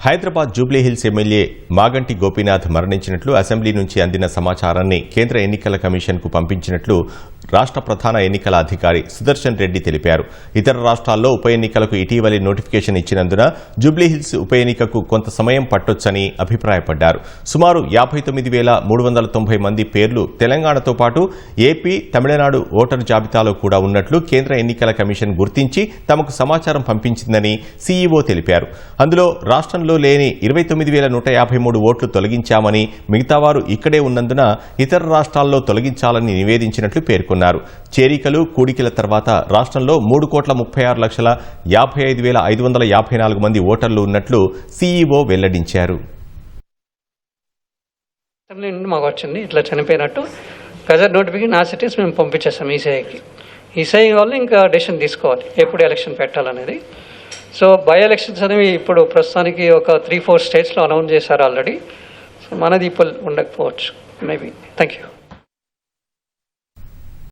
Hyderabad Jubilee Hills MLA Maganti Gopinath మరణించినట్లు assembly నుంచి అందిన సమాచారాన్ని కేంద్ర ఎన్నికల కమిషన్కు పంపించినట్లు రాష్ట్ర ప్రధాన ఎన్నికల అధికారి సుదర్శన్ రెడ్డి తెలిపారు. ఇతర రాష్ట్రాల్లో ఉప ఎన్నికలకు ఇటీవలి నోటిఫికేషన్ ఇచ్చినందున జూబ్లీహిల్స్ ఉప ఎన్నికకు కొంత సమయం పట్టొచ్చని అభిప్రాయపడ్డారు. సుమారు యాభై తొమ్మిది వేల మూడు వందల తొంభై మంది పేర్లు తెలంగాణతో పాటు ఏపీ తమిళనాడు ఓటరు జాబితాలో కూడా ఉన్నట్లు కేంద్ర ఎన్నికల కమిషన్ గుర్తించి తమకు సమాచారం పంపించిందని సీఈఓ తెలిపారు. అందులో రాష్ట్రంలో లేని ఇరవై తొమ్మిది వేల నూట యాభై మూడు ఓట్లు తొలగించామని మిగతావారు ఇక్కడే ఉన్నందున ఇతర రాష్ట్రాల్లో తొలగించాలని నివేదించినట్లు పేర్కొన్నారు. చేరికలు కూడికల తర్వాత రాష్ట్రంలో మూడు కోట్ల ముప్పై ఆరు లక్షల యాభై ఐదు వేల ఐదు వందల యాభై నాలుగు మంది ఓటర్లు ఉన్నట్లు సీఈఓ వెల్లడించారు. మాకు వచ్చింది. ఇట్లా చనిపోయినట్టు గజెట్ నోటిఫికేషన్ ఆ సిటీస్ మేము పంపించేస్తాం ఈసీఐకి. ఈసీఐ వాళ్ళు ఇంకా డెసిషన్ తీసుకోవాలి. ఎప్పుడు ఎలక్షన్ పెట్టాలనేది. సో బై ఎలక్షన్స్ అనేవి ఇప్పుడు ప్రస్తుతానికి ఒక త్రీ ఫోర్ స్టేట్స్లో అనౌన్స్ చేశారు ఆల్రెడీ. సో మనది ఇప్పుడు ఉండకపోవచ్చు. మేబీ. Thank you